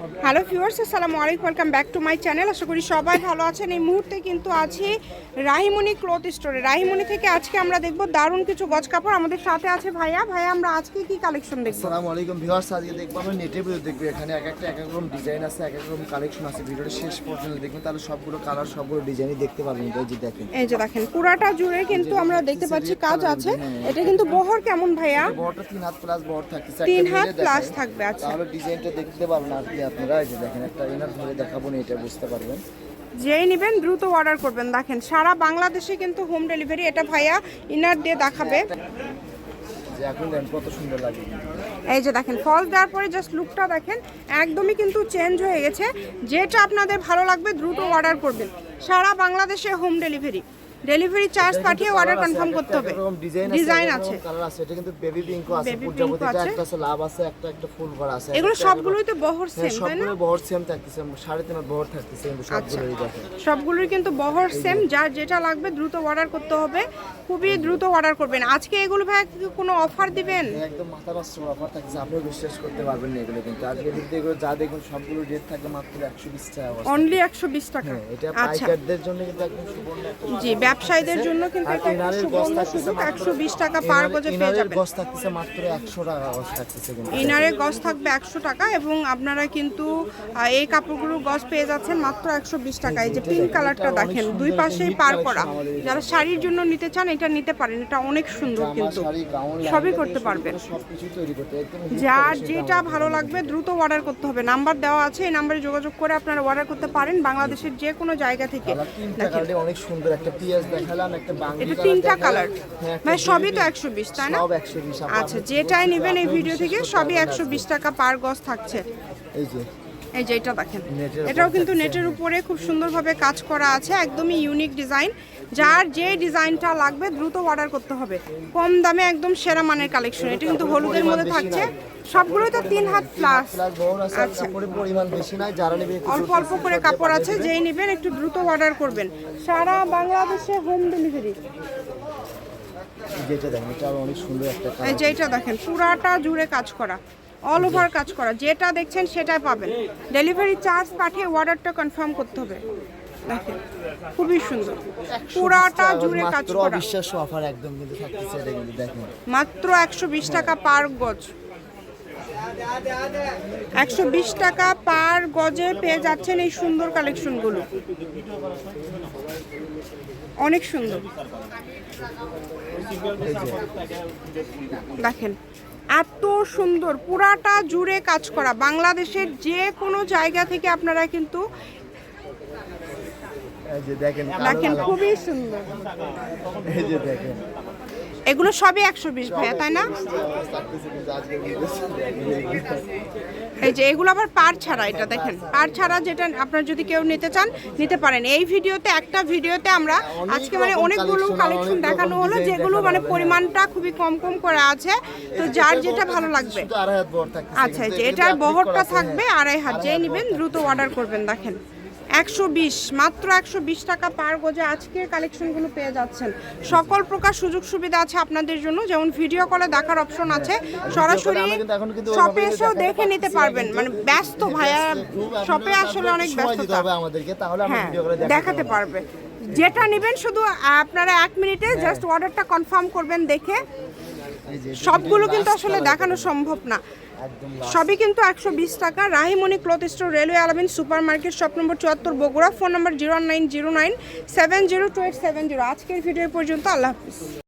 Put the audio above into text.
Hello viewers আসসালামু আলাইকুম welcome back to my channel. আশা করি সবাই ভালো আছেন। এই মুহূর্তে কিন্তু আছি রাহিমণি ক্লথ স্টোরে। রাহিমণি থেকে আজকে আমরা দেখব দারুণ কিছু গজ কাপড়। আমাদের সাথে আছে ভাইয়া। ভাইয়া আমরা আজকে কি কালেকশন দেখব? আসসালামু আলাইকুম ভিউয়ার্স আজকে দেখব আমরা নেটের ভিডিও দেখব। এখানে এক একটা এক এক রকম ডিজাইন আছে এক এক রকম কালেকশন আছে। ভিডিওটা শেষ পর্যন্ত দেখবেন তাহলে সবগুলো কালার সবগুলো ডিজাইনই দেখতে পাবেন এই যে দেখেন। এই যে দেখেন পুরাটা জুড়ে কিন্তু আমরা দেখতে পাচ্ছি কাজ আছে। এটা কিন্তু বহর কেমন ভাইয়া? বড়টা তিন হাত প্লাস বড় থাকতেছে। তিন হাত দেখেন। থাকবে, আচ্ছা। তাহলে ডিজাইনটা দেখতে পাবেন আর আপনারা এই যে দেখেন একটা ইনার ধরে দেখাবো না এটা বুঝতে পারবেন। যেই নেবেন দ্রুত অর্ডার করবেন। দেখেন সারা বাংলাদেশে কিন্তু হোম ডেলিভারি এটা ভাইয়া ইনার দিয়ে দেখাবে। কত সুন্দর লাগে। এই যে দেখেন ফলস দেওয়ার পরে জাস্ট লুকটা দেখেন একদমই কিন্তু চেঞ্জ হয়ে গেছে। যেটা আপনাদের ভালো লাগবে দ্রুত অর্ডার করবেন। সারা বাংলাদেশে হোম ডেলিভারি ডেলিভারি চার্জ পাঠিয়ে অর্ডার কনফার্ম করতে হবে। ডিজাইন আছে কালার আছে। এটা কিন্তু বেবি পিঙ্কও আছে আছে। একটা আছে লাভ আছে একটা একটা ফুল ভরা আছে এগুলো সবগুলোই তো বহর হ্যাঁ, সেম তাই না? সবগুলো বহর সেম থাকতেছে সাড়ে তিন হাত বহর থাকতেছে কিন্তু সবগুলোই দেখেন। সবগুলোই কিন্তু বহর সেম যার যেটা লাগবে দ্রুত অর্ডার করতে হবে খুবই দ্রুত অর্ডার করবেন। আজকে এগুলো ভাই কোনো অফার দিবেন? একদম মাথা নষ্ট অফার থাকছে আপনিও বিশ্বাস করতে পারবেন না এগুলো কিন্তু। আজকে কিন্তু এগুলো যা দেখুন সবগুলো রেট থাকে মাত্র একশো বিশ টাকা অনলি একশো বিশ টাকা। হ্যাঁ এটা আচ্ছা। পাইকারদের জন্য কিন্তু একদম সুবর্ণ একটা জি ব্যবসায়ীদের জন্য কিন্তু এটা একটা ইনারের গজ সুবর্ণ সুযোগ একশো বিশ টাকা পার গজে পেয়ে যাবেন। গজ থাকতেছে মাত্র একশো টাকা গজ থাকতেছে কিন্তু। ইনারের গজ থাকবে একশো টাকা এবং আপনারা কিন্তু এই কাপড়গুলোর গজ পেয়ে যাচ্ছেন মাত্র একশো বিশ টাকা এই যে পিঙ্ক কালারটা দেখেন দুই পাশেই পার করা। যারা শাড়ির জন্য নিতে চান এটা নিতে পারেন এটা অনেক সুন্দর কিন্তু। সবই করতে পারবেন। যার যেটা ভালো লাগবে দ্রুত অর্ডার করতে হবে। নাম্বার দেওয়া আছে এই নাম্বারে যোগাযোগ করে আপনারা অর্ডার করতে পারেন। বাংলাদেশের যে কোনো জায়গা থেকে অনেক সুন্দর একটা দেখালাম একটা এটা তিনটা কালার হ্যাঁ, মানে সবই তো pink। একশো বিশ তাই না? সব আচ্ছা যেটাই নেবেন এই ভিডিও থেকে সবই একশো বিশ টাকা পার গজ থাকছে। এই যে। এই যে এটা দেখেন। এটাও কিন্তু নেটের উপরে খুব সুন্দরভাবে কাজ করা আছে একদমই ইউনিক ডিজাইন যার যে ডিজাইনটা লাগবে দ্রুত অর্ডার করতে হবে। কম দামে একদম সেরা মানের কালেকশন এটা কিন্তু হলুদের মধ্যে থাকছে। সবগুলোই তো তিন হাত প্লাস আচ্ছা। অল্প অল্প করে কাপড় আছে, যেই নেবেন একটু দ্রুত অর্ডার করবেন। সারা বাংলাদেশে হোম ডেলিভারি যেটা দেখেন, পুরাটা জুড়ে কাজ করা। অল ওভার কাজ করা। যেটা দেখছেন সেটাই পাবেন। ডেলিভারি চার্জ পাঠিয়ে অর্ডারটা কনফার্ম করতে হবে। দেখেন খুবই সুন্দর। পুরাটা জুড়ে কাজ করা। অবিশ্বাস্য অফার একদম কিন্তু থাকতেছে এটা কিন্তু দেখেন। মাত্র একশো বিশ টাকা পার গজ। একশো বিশ টাকা পার গজে পেয়ে যাচ্ছেন এই সুন্দর কালেকশনগুলো। অনেক সুন্দর। দেখেন এত সুন্দর পুরাটা জুড়ে কাজ করা। বাংলাদেশের যে কোনো জায়গা থেকে আপনারা কিন্তু এই যে দেখেন দেখেন খুবই সুন্দর। এই যে দেখেন। এগুলো সবই একশো বিশ ভাইয়া তাই না? এই যে এগুলো আবার পার ছাড়া এটা দেখেন। পার ছাড়া যেটা আপনার যদি কেউ নিতে চান নিতে পারেন। এই ভিডিওতে একটা ভিডিওতে আমরা আজকে মানে অনেকগুলো কালেকশন দেখানো হলো যেগুলো মানে পরিমাণটা খুবই কম কম করে আছে। তো যার যেটা ভালো লাগবে। আচ্ছা এই যে এটা এটার বহরটা থাকবে। আড়াই হাত। যেই নেবেন দ্রুত অর্ডার করবেন দেখেন। একশো বিশ মাত্র একশো বিশ টাকা পার গজে আজকের কালেকশনগুলো পেয়ে যাচ্ছেন। সকল প্রকার সুযোগ সুবিধা আছে আপনাদের জন্য যেমন ভিডিও কলে দেখার অপশন আছে। সরাসরি শপে এসেও দেখে নিতে পারবেন। মানে ব্যস্ত ভাইয়া শপে আসলে অনেক ব্যস্ততা। হবে আমাদেরকে তাহলে আমরা হ্যাঁ দেখাতে পারবে। যেটা নেবেন শুধু আপনারা এক মিনিটে জাস্ট অর্ডারটা কনফার্ম করবেন দেখে। সবগুলো কিন্তু আসলে দেখানো সম্ভব না। সবই কিন্তু একশো বিশ টাকা। Rahimoni cloth store railway Alamin super market shop number চুয়াত্তর Bogura phone number zero nine zero nine seven zero two eight seven zero আজকের ভিডিও পর্যন্ত আল্লাহ হাফিজ।